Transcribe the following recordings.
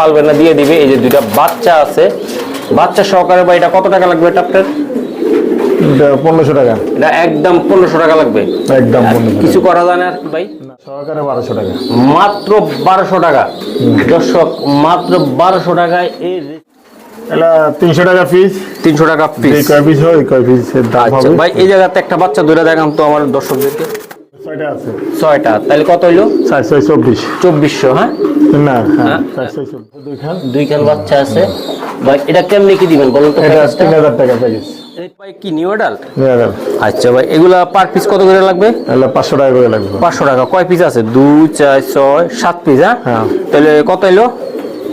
পালবে না দিয়ে দিবে। এই যে দুইটা বাচ্চা আছে। বাচ্চা সহকারে বা এটা কত টাকা লাগবে এটা আপনার? পনেরোশো টাকা। এটা একদম পনেরোশো টাকা লাগবে। একদম কিছু করা যায় না ভাই? সহকারে বারোশো টাকা। মাত্র বারোশো টাকা। দর্শক মাত্র বারোশো টাকায় এই এটা তিনশো টাকা পিস তিনশো টাকা পিস কয় পিস হয় কয় পিসের আচ্ছা ভাই এই জায়গাতে একটা বাচ্চা ধরে দেখান তো আমার দর্শকদেরকে। ছয়টা আছে। ছয়টা। তাহলে কত হইল? চার ছয় চব্বিশ। চব্বিশশো হ্যাঁ? না হ্যাঁ হ্যাঁ? চার ছয় চব্বিশ। দুইখান দুইখান বাচ্চা আছে। ভাই এটা কেমনি কি দিবেন বলুন তো? এটা প্যাকেজটা? তিন হাজার টাকা প্যাকেজ কি নিউ অ্যাডাল্ট আচ্ছা ভাই এগুলা পার পিস কত করে লাগবে? তাহলে পাঁচশো টাকা করে লাগবে। পাঁচশো টাকা। কয় পিস আছে? দুই চার ছয় সাত পিস হ্যাঁ? হ্যাঁ। তাহলে কত এলো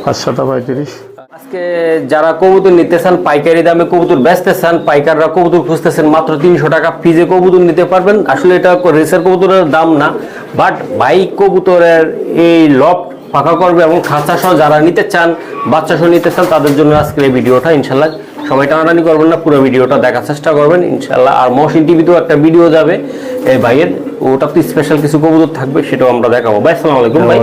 পাঁচশোটা পঁয়ত্রিশ। আজকে যারা কবুতর নিতে চান, পাইকারি দামে কবুতর বেচতে চান, পাইকাররা কবুতর খুঁজতেছেন মাত্র তিনশো টাকা ফিজে কবুতর নিতে পারবেন। আসলে এটা রেসের কবুতরের দাম না বাট বাইক কবুতরের এই লফট পাকা করবে এবং খাঁচা সহ যারা নিতে চান, বাচ্চা সহ নিতে চান, তাদের জন্য আজকের এই ভিডিওটা, ইনশাল্লাহ সবাই টানাটানি করবেন না পুরো ভিডিওটা দেখার চেষ্টা করবেন ইনশাল্লাহ আর মহসিন টিভিতেও একটা ভিডিও যাবে। এই ভাইয়ের ওটা তো স্পেশাল কিছু কবুতর থাকবে সেটাও আমরা দেখাবো। ভাই আসসালামু আলাইকুম ভাই।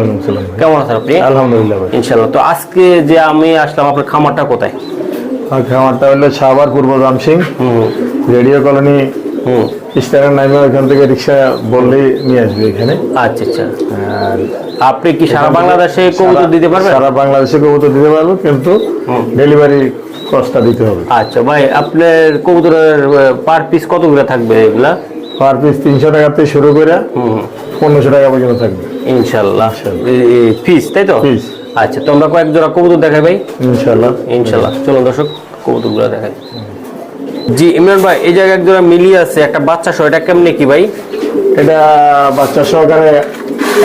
কেমন আছেন আপনি? আলহামদুলিল্লাহ ভাই। ইনশাল্লাহ তো আজকে যে আমি আসলাম আপনার খামারটা কোথায়? খামারটা হলো সাবার পূর্ব রামসিং হুম। রেডিও কলোনি নামে ওইখান থেকে রিক্সা নিয়ে আসবে এখানে। আচ্ছা আচ্ছা। আর আপনি কি সারা বাংলাদেশে কবুতর দিতে পারবেন? সারা বাংলাদেশে কবুতর দিতে পারব কিন্তু ডেলিভারি কস্টটা দিতে হবে। আচ্ছা ভাই আপনার কবুতরের পার পিস কত করে থাকবে এগুলা? পার পিস তিনশো টাকা থেকে শুরু করে পনেরোশো টাকা পর্যন্ত থাকবে। ইনশাল্লাহ। ফিস তাই তো? ফিস আচ্ছা তোমরা কয়েক জোড়া কবুতর দেখাই ভাই। ইনশাল্লাহ। ইনশাল্লাহ। চলো দর্শক কবুতরগুলো দেখাই। জি ইমরান ভাই এই জায়গায় একজোড়া মিলি আছে একটা বাচ্চা সহ এটা কেমনে কি ভাই? এটা বাচ্চা সহকারে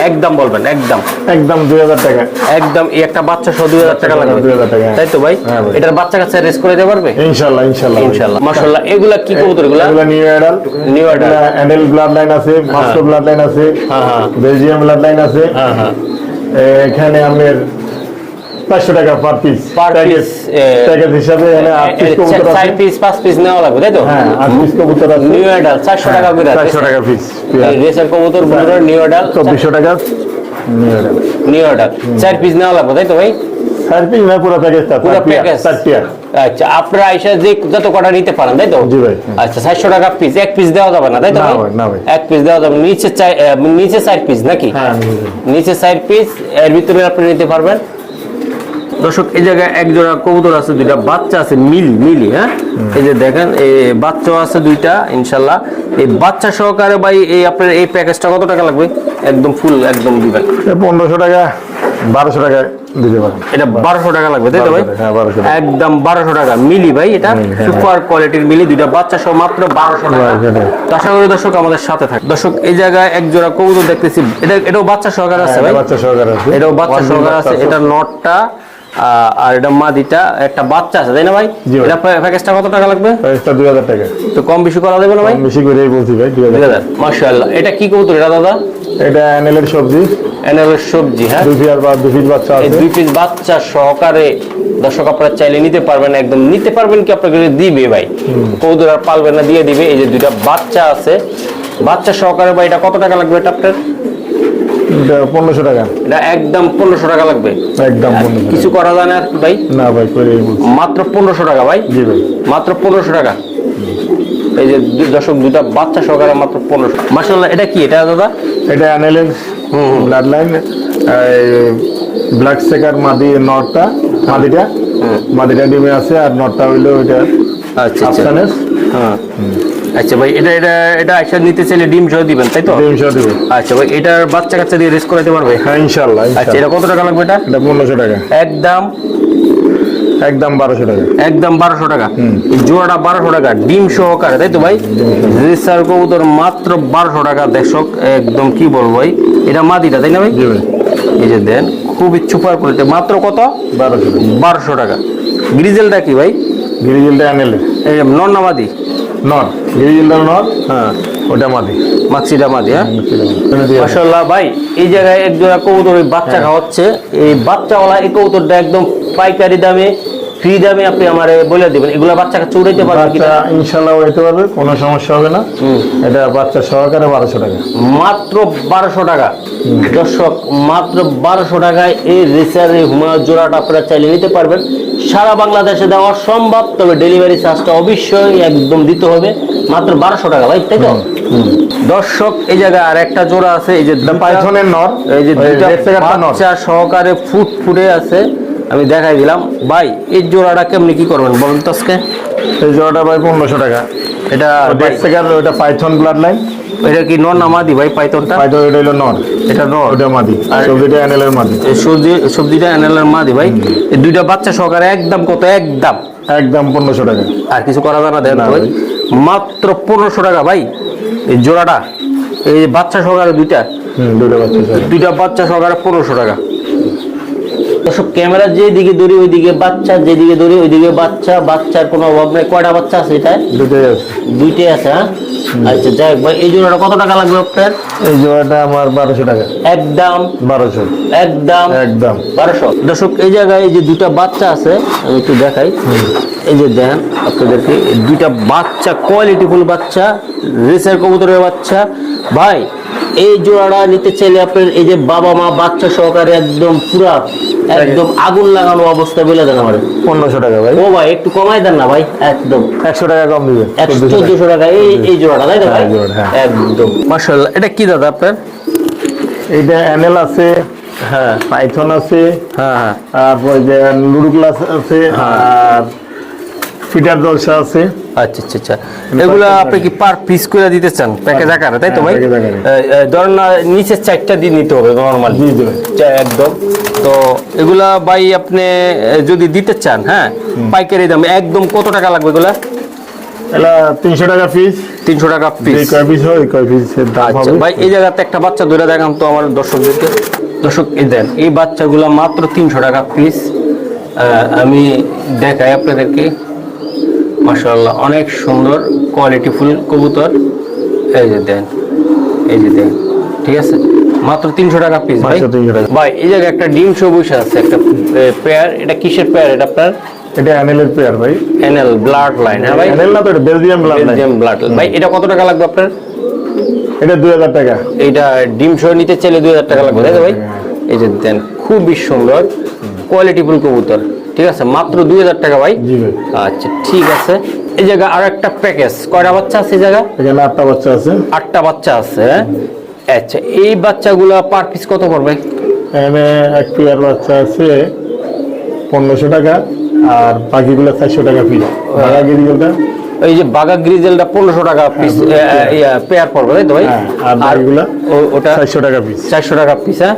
একদম বলবেন একদম। একদম দুই হাজার টাকা। একদম এই একটা বাচ্চা সহ দুই হাজার টাকা লাগবে। দুই হাজার টাকা। তাই তো ভাই? হ্যাঁ এটার বাচ্চা কাছে রেস করে দিতে পারবে? ইনশাল্লাহ ইনশাল্লাহ ইনশাল্লাহ মাশাল্লাহ এগুলা কি কবুতর এগুলা? এগুলা new adult new adult adult blood line আছে ফাস্ট ব্লাড লাইন আছে হ্যাঁ হ্যাঁ। বেলজিয়াম ব্লাড লাইন আছে। হ্যাঁ হ্যাঁ। এখানে আমাদের 500 টাকা per piece per piece package হিসাবে 8 পিস মানে আচ্ছা, কবুতর আছে। 4 পিস 5 পিস নেওয়া লাগবে তাই তো? হ্যাঁ 8 পিস কবুতর আছে। নিউ 400 হ্যাঁ, টাকা করে 400 টাকা পিস রেসার কবুতর হ্যাঁ, নিউ 2400 টাকা। নিউ 4 পিস নেওয়া লাগবে তাই তো ভাই? না পুরো পুরো প্যাকেজ আচ্ছা আপনারা যে যত কটা নিতে পারেন তাই তো? জি ভাই। আচ্ছা 700 টাকা পিস এক পিস দেওয়া যাবে না তাই তো না ভাই? এক পিস দেওয়া যাবে নিচে নিচে সাইড পিস নাকি? হ্যাঁ নিচে। সাইড পিস এর ভিতরে আপনি নিতে পারবেন। দর্শক এই জায়গায় এক জোড়া কবুতর আছে দুইটা বাচ্চা আছে মিলি মিলি হ্যাঁ? এই যে দেখেন এই বাচ্চাও আছে দুইটা ইনশাল্লাহ। এই বাচ্চা সহকারে ভাই এই আপনার এই প্যাকেজটা কত টাকা লাগবে? একদম ফুল একদম দিবেন। পনেরোশো টাকা বারোশো টাকা দিতে পারেন। এটা বারোশো টাকা লাগবে তাই তো ভাই? হ্যাঁ, 1200 টাকা। একদম বারোশো টাকা মিলি ভাই এটা হ্যাঁ, সুপার কোয়ালিটির মিলি দুইটা বাচ্চা সহ মাত্র বারোশো টাকা। 1200 টাকা। তো আশা করি দর্শক আমাদের সাথে থাকে দর্শক এই জায়গায় এক জোড়া কবুতর দেখতেছি এটা এটাও বাচ্চা সহকারে আছে ভাই? হ্যাঁ, বাচ্চা সহকারে আছে। এটাও বাচ্চা সহকারে আছে এটা নটটা আর এটা মাদিটা একটা বাচ্চা আছে তাই না ভাই? এটা প্যাকেজটা কত টাকা লাগবে? দুই হাজার টাকা। তো কম বেশি করা যাবে না ভাই? বেশি করেই বলছি ভাই দুই দুই হাজার হাজার মাশাআল্লাহ। এটা কি কবুতর এটা দাদা? এটা অ্যানেলের সবজি। এনাবের সবজি হ্যাঁ? দুই পিস বা দুই পিস বাচ্চা আছে। দুই পিস বাচ্চা সহকারে দর্শক আপনারা চাইলে নিতে পারবেন একদম নিতে পারবেন কি আপনাকে দিবে ভাই? কৌদুর আর পালবেন না দিয়ে দিবে। এই যে দুইটা বাচ্চা আছে। বাচ্চা সহকারে ভাই এটা কত টাকা লাগবে এটা আপনার? পনেরোশো টাকা। এটা একদম পনেরোশো টাকা লাগবে। একদম কিছু করা যায় না ভাই? না ভাই মাত্র পনেরোশো টাকা ভাই। জি ভাই। মাত্র পনেরোশো টাকা। এই যে দর্শক দুটা বাচ্চা সহকারে মাত্র পনেরোশো। মাসাল্লাহ এটা কি? এটা দাদা? এটা অ্যানেলের ব্লাড লাইন ব্ল্যাক সেকার মাদি নটটা মাদিটা। মাদিটা ডিমে আছে আর নটটা হইল ওইটা আচ্ছা আচ্ছা। হ্যাঁ। আচ্ছা ভাই এটা এটা এটা একসাথে নিতে চাইলে ডিম সহ দিবেন তাই তো? ডিম সহ দেবো। আচ্ছা ভাই এটার বাচ্চা কাচ্চা দিয়ে রেস করাতে পারবে? হ্যাঁ ইনশাল্লাহ আচ্ছা এটা কত টাকা লাগবে এটা? এটা পনেরোশো টাকা। একদম একদম বারোশো টাকা। একদম বারোশো টাকা। এই জোড়াটা বারোশো টাকা ডিম সহকারে তাই তো ভাই? রেসার কবুতর মাত্র বারোশো টাকা দর্শক একদম কি বলব ভাই? এটা মাদিটা তাই না ভাই? এই যে দেন খুবই সুপার কোয়ালিটি মাত্র কত? বারোশো টাকা। বারোশো টাকা। গ্রিজেলটা কি ভাই? গ্রিজেলটা এই যে নন্না মাদি? নট হ্যাঁ। ওটা মাদি। মাক্সিটা মাদি হ্যাঁ? ভাই এই জায়গায় এক জোড়া বাচ্চা হ্যাঁ। খাওয়াচ্ছে। এই বাচ্চাওয়ালা এই কবুতরটা একদম পাইকারি দামে ফ্রি দামে আপনি আমারে বলে দিবেন। এগুলা বাচ্চাকে চড়াইতে পারবে কিনা? ইনশাল্লাহ হইতে পারবে কোনো সমস্যা হবে না। এটা বাচ্চা সহকারে বারোশো টাকা। মাত্র বারোশো টাকা। দর্শক মাত্র বারোশো টাকায় এই রেসার এই জোড়াটা আপনারা চাইলে নিতে পারবেন। সারা বাংলাদেশে দেওয়া সম্ভব তবে ডেলিভারি চার্জটা অবশ্যই একদম দিতে হবে। মাত্র বারোশো টাকা ভাই তাই তো? দর্শক এই জায়গায় আর একটা জোড়া আছে এই যে পাইথনের নর এই যে দুইটা বাচ্চা সহকারে ফুট ফুটে আছে। আমি দেখাই দিলাম। ভাই এই জোড়াটা কেমনি কি করবেন বলুন তো আজকে? এই জোড়াটা ভাই পনেরোশো টাকা। এটা সেকার ওটা পাইথন ব্লাড লাইন এটা কি নন নামাদি ভাই পাইথনটা পাইথন এটা হলো নর। এটা নর। ওটা মাদি। আর- সবজিটা অ্যানেলের মাদি। এই সবজি সবজিটা অ্যানালার মাদি ভাই। এই দুইটা বাচ্চা সহকারে একদম কত? একদম। একদম পনেরোশো টাকা। আর কিছু করা যাবে না দেন না ভাই। মাত্র পনেরোশো টাকা ভাই। এই জোড়াটা এই বাচ্চা সহকারে দুইটা। হুম দুটো বাচ্চা দুইটা বাচ্চা সহকারে পনেরোশো টাকা। এসব ক্যামেরা যেদিকে ধরি ওইদিকে বাচ্চা যেদিকে ধরি ওইদিকে বাচ্চা। বাচ্চার কোনো অভাব নেই। কয়টা বাচ্চা আছে এটা দুটোই আছে। দুইটাই আছে হ্যাঁ? আচ্ছা যাই ভাই এই জোড়াটা কত টাকা লাগবে আপনার? এই জোড়াটা আমার বারোশো টাকা। একদম বারোশো। একদম একদম বারোশো? দর্শক এই জায়গায় এই যে দুটা বাচ্চা আছে আমি একটু দেখাই। এই যে দেন আপনাদেরকে দুইটা বাচ্চা কোয়ালিটিফুল বাচ্চা রেসের কবুতরের বাচ্চা। ভাই এই জোড়াটা নিতে চাইলে আপনার এই যে বাবা মা বাচ্চা সহকারে একদম পুরা একদম আগুন লাগানো অবস্থা বলে দেন আমার। পনেরোশো টাকা ভাই। ও ভাই একটু কমাই দেন না ভাই একদম। একশো টাকা কম দিবে একশো 1400 টাকা। চোদ্দশো টাকা এই এই জোড়াটা তাই তো ভাই? হ্যাঁ, হ্যাঁ। একদম। মার্শাল্লাহ এটা কি দাদা আপনার? এইটা অ্যানেল আছে হ্যাঁ। পাইথন আছে হ্যাঁ হ্যাঁ। তারপর যে লুডু ক্লাস আছে আর ফিটার দলসা আছে। আচ্ছা আচ্ছা আচ্ছা। এগুলো আপনি কি পার পিস করে দিতে চান? প্যাকেজ আকারে তাই তো হ্যাঁ, ভাই এ, ধরেন না নিচে চারটা দিয়ে নিতে হবে নর্মাল। একদম। তো এগুলা ভাই আপনি যদি দিতে চান হ্যাঁ পাইকারি দাম একদম কত টাকা লাগবে এগুলা? তিনশো টাকা পিস তিনশো টাকা পিস কয় পিস হয় কয় পিসের দাম আচ্ছা ভাই এই জায়গাতে একটা বাচ্চা ধরে দেখান তো আমার দর্শকদেরকে। দর্শক এই দেন এই বাচ্চাগুলো মাত্র তিনশো টাকা পিস আমি দেখাই আপনাদেরকে। মাশাআল্লাহ অনেক সুন্দর কোয়ালিটিফুল কবুতর। এই যে দেন এই যে দেন ঠিক আছে? মাত্র তিনশো টাকা পিস ভাই। মাত্র 300 টাকা। ভাই এই জায়গায় একটা ডিম সবুজ আছে একটা পেয়ার এটা কিসের পেয়ার এটা আপনার? এটা পেয়ার ভাই। এনএল ব্লাড লাইন হ্যাঁ ভাই? না তো এটা বেলজিয়াম ব্লাড বেলজিয়াম ব্লাড ভাই এটা কত টাকা লাগবে আপনার? এটা দুই হাজার টাকা। এইটা ডিম সহ নিতে চাইলে দুই হাজার টাকা লাগবে তাই তো ভাই? এই যে দেন খুবই সুন্দর কোয়ালিটিফুল কবুতর। ঠিক আছে? মাত্র দুই হাজার টাকা ভাই? আচ্ছা ঠিক আছে। এই জায়গা আর একটা প্যাকেজ কয়টা বাচ্চা আছে এই জায়গা? এখানে আটটা বাচ্চা আছে। আটটা বাচ্চা আছে হ্যাঁ? আচ্ছা এই বাচ্চাগুলো পার পিস কত পড়বে? এখানে এক পেয়ার বাচ্চা আছে পনেরোশো টাকা আর বাকিগুলো চারশো টাকা পিস ভাড়া গিরিগুলোটা এই যে বাগা গ্রিজেলটা পনেরোশো টাকা পিস পেয়ার পড়বে তাই তো ভাই? হ্যাঁ, আর বাকিগুলা? ওটা চারশো টাকা পিস চারশো টাকা পিস হ্যাঁ?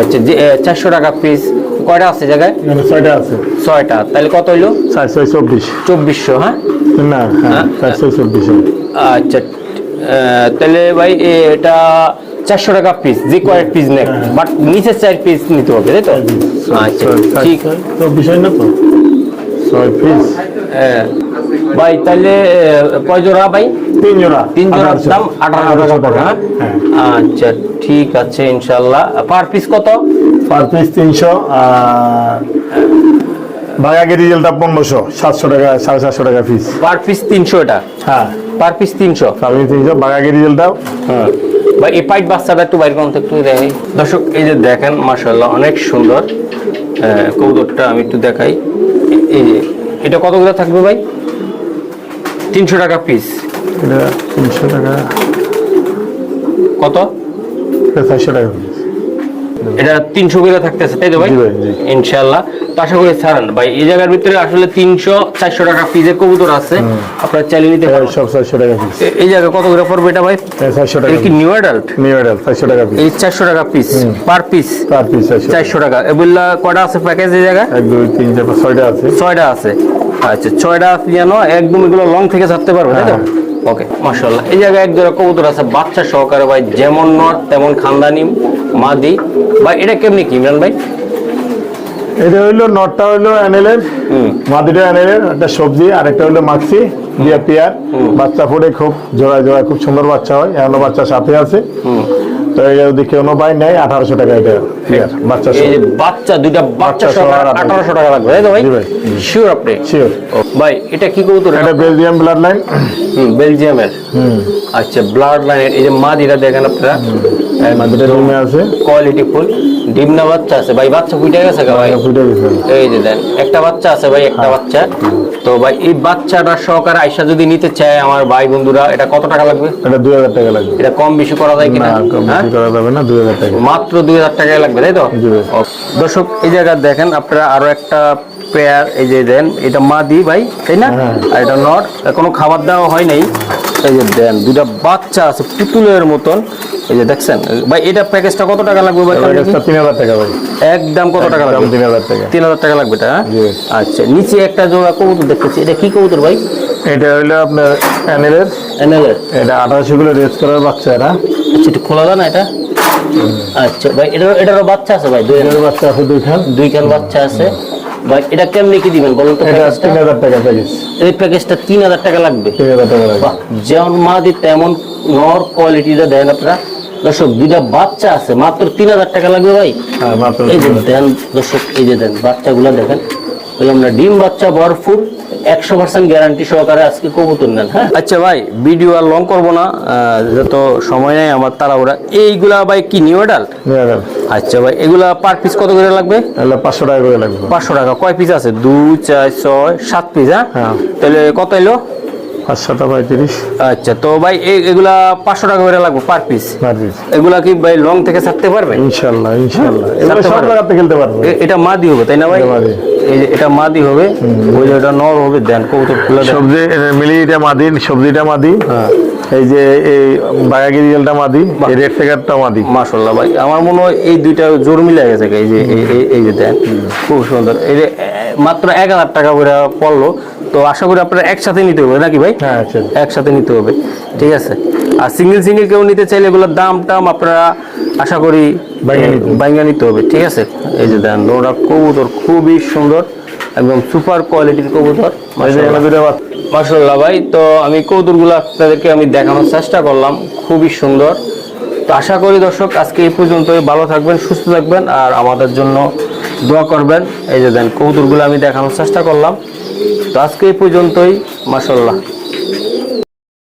আচ্ছা যে চারশো টাকা পিস কয়টা আছে জায়গায়? এখানে ছয়টা আছে। ছয়টা। তাহলে কত হইল? চার ছয় চব্বিশ। চব্বিশশো হ্যাঁ? না হ্যাঁ চার ছয় চব্বিশ। আচ্ছা তাহলে ভাই এটা চারশো টাকা পিস যে কয়েক পিস নেক বাট নিচে চার পিস নিতে হবে তাই তো? আচ্ছা ঠিক। চব্বিশ হয় না তো? ছয় পিস হ্যাঁ। ভাই তাহলে কয় জোড়া ভাই? তিন জোড়া তিন জোড়ার আঠারোশো। দাম আঠারোশো টাকা হ্যাঁ? হ্যাঁ। আচ্ছা ঠিক আছে ইনশাল্লাহ। পার পিস কত? পার পিস তিনশো আর বাগাগি রিজেলটা পনেরোশো সাতশো টাকা সাড়ে সাতশো টাকা পিস পার পিস তিনশো এটা? হ্যাঁ। পার পিস তিনশো? সাড়ে তিনশো বাগাগি রিজেলটাও। হ্যাঁ ভাই এই পাইট বাচ্চাটা একটু বাইর করুন তো একটু দেখাই। দর্শক এই যে দেখেন মাশাল্লাহ অনেক সুন্দর কবুতরটা আমি একটু দেখাই। এই যে এটা কত করে থাকবে ভাই? তিনশো টাকা পিস এটা তিনশো টাকা। কত? চারশো টাকা পিস এটা তিনশো করে থাকতেছে তাই তো ভাই। ইনশাল্লাহ তো আশা করি ছাড়েন। ভাই এই জায়গার ভিতরে আসলে তিনশো চারশো টাকা কবুতর আছে আপনার নিতে পারেন। সব চারশো টাকা পিস এই জায়গায় কত করে পড়বে এটা ভাই? চারশো টাকা কি নিউ অ্যাডাল্ট নিউ এডাল চারশো টাকা পিস এই চারশো টাকা piece per piece per piece চারশো টাকা। এগুলা কটা আছে প্যাকেজ এই জায়গায়? এক দুই তিন চার ছয়টা আছে। ছয়টা আছে। আচ্ছা ছয়টা আছে যেন একদম এগুলো লং থেকে ছাড়তে পারবে তাই তো? হ্যাঁ। ওকে মাশাল্লাহ এই জায়গায় এক জোড়া কবুতর আছে বাচ্চা সহকারে ভাই যেমন নর তেমন খানদানি মাদি। ভাই এটা কেমনি কি ইমরান ভাই? এটা হইল নটটা হইল অ্যানেলের মাদিটা অ্যানেলের একটা সবজি আর একটা হইল মাছি দিয়ে পেয়ার। বাচ্চা ফুটে খুব জোড়ায় জোড়ায় খুব সুন্দর বাচ্চা হয় এখনও বাচ্চা সাথে আছে। হুম কেউ পাই নাই আঠারোশো টাকা এটা। বাচ্চা এই বাচ্চা দুইটা বাচ্চা আঠারোশো টাকা লাগবে। তাই তো ভাই শিওর আপনি? শিওর ভাই এটা কি কবুতর? এটা বেলজিয়াম ব্লাড লাইন হুম, বেলজিয়ামের আচ্ছা ব্লাড লাইন এই যে মাদিরা দেখেন আপনারা। মাদিটা রুমে আছে। কোয়ালিটি ফুল ডিম না বাচ্চা আছে? ভাই বাচ্চা ফুটে গেছে গা ভাই। এই যে দেন একটা বাচ্চা আছে ভাই একটা বাচ্চা। তো ভাই এই বাচ্চাটা সহকারে আইসা যদি নিতে চায় আমার ভাই বন্ধুরা এটা কত টাকা লাগবে? এটা দুই হাজার টাকা লাগবে। এটা কম বেশি করা যায় কিনা? কম হ্যাঁ? করা যাবে না দুই হাজার টাকা। মাত্র দুই হাজার টাকায় লাগবে তাই তো? দর্শক এই জায়গা দেখেন আপনারা আরও একটা পেয়ার এই যে দেন এটা মাদি ভাই তাই না? হ্যাঁ। আর এটা নট কোনো খাবার দেওয়া হয় নাই। এই যে দেন দুইটা বাচ্চা আছে পুতুলের মতন। এই যে দেখছেন ভাই এটা প্যাকেজটা কত টাকা লাগবে ভাই? প্যাকেজটা তিন হাজার টাকা ভাই। একদম কত টাকা লাগবে? তিন হাজার টাকা। তিন হাজার টাকা লাগবে এটা হ্যাঁ? আচ্ছা নিচে একটা জোড়া কবুতর দেখতেছি এটা কি কবুতর ভাই? এটা হইল আপনার অ্যানেলের। এনএলের এটা আঠারোশো গুলো রেস করার বাচ্চা এরা আচ্ছা একটু খোলা যায় না এটা। আচ্ছা ভাই এটা এটারও বাচ্চা আছে ভাই দুই বাচ্চা আছে দুইখান দুই খান বাচ্চা আছে। ভাই এটা কেমনে কি দিবেন বলুন তো এটা টাকা প্যাকেজ। এই প্যাকেজটা তিন হাজার টাকা লাগবে? টাকা লাগবে। যেমন মাদি তেমন নর কোয়ালিটিটা দেন আপনারা। দর্শক দুইটা বাচ্চা আছে মাত্র তিন হাজার টাকা লাগবে ভাই। হ্যাঁ মাত্র এই যে দেন দর্শক এই যে দেন বাচ্চাগুলো দেখেন। আমরা ডিম বাচ্চা ভরপুর একশো পার্সেন্ট গ্যারান্টি সহকারে আজকে কবুতর নেন হ্যাঁ? আচ্ছা ভাই ভিডিও আর লং করব না আহ, যত সময় নেই আমার তাড়াহুড়া। এইগুলা ভাই কি নিউ এডাল আচ্ছা ভাই এগুলা পার পিস কত করে লাগবে? তাহলে পাঁচশো টাকা করে লাগবে। পাঁচশো টাকা। কয় পিস আছে? দুই চার ছয় সাত পিস হ্যাঁ? হ্যাঁ। তাহলে কত এলো? পাঁচশোটা পঁয়ত্রিশ। আচ্ছা তো ভাই এগুলা পাঁচশো টাকা করে লাগবে পার পিস পার পিস এগুলা কি ভাই লং থেকে ছাড়তে পারবে? ইনশাল্লাহ ইনশাল্লাহ। এগুলো সব জায়গাতে খেলতে পারব। এটা মাদি হবে তাই না ভাই? এটা মাদি। এই যে এটা মাদি হবে ওই যে এটা নর হবে দেন কবুতর খুলে দেন। সবজি মিলিটা মাদি সবজিটা মাদি এই যে এই বাগাগি রিয়েলটা মাদি এই রেড মাদি। ভাই আমার মনে হয় এই দুইটা জোর মিলে গেছে এই যে এই যে দেন খুব সুন্দর। এই যে মাত্র এক হাজার টাকা করে পড়ল তো আশা করি আপনারা একসাথে নিতে হবে নাকি ভাই? হ্যাঁ একসাথে। নিতে হবে ঠিক আছে। আর সিঙ্গেল সিঙ্গেল কেউ নিতে চাইলে এগুলোর দাম টাম আপনারা আশা করি বাইঙ্গা নিতে হবে। ঠিক আছে? এই যে দেন ওরা কবুতর খুবই সুন্দর একদম সুপার কোয়ালিটির কবুতর মাসাল্লাহ ভাই তো আমি কৌতুকগুলো আপনাদেরকে আমি দেখানোর চেষ্টা করলাম খুবই সুন্দর। তো আশা করি দর্শক আজকে এই পর্যন্তই। ভালো থাকবেন সুস্থ থাকবেন আর আমাদের জন্য দোয়া করবেন। এই যে দেন কৌতুকগুলো আমি দেখানোর চেষ্টা করলাম। তো আজকে এই পর্যন্তই মাসাল্লাহ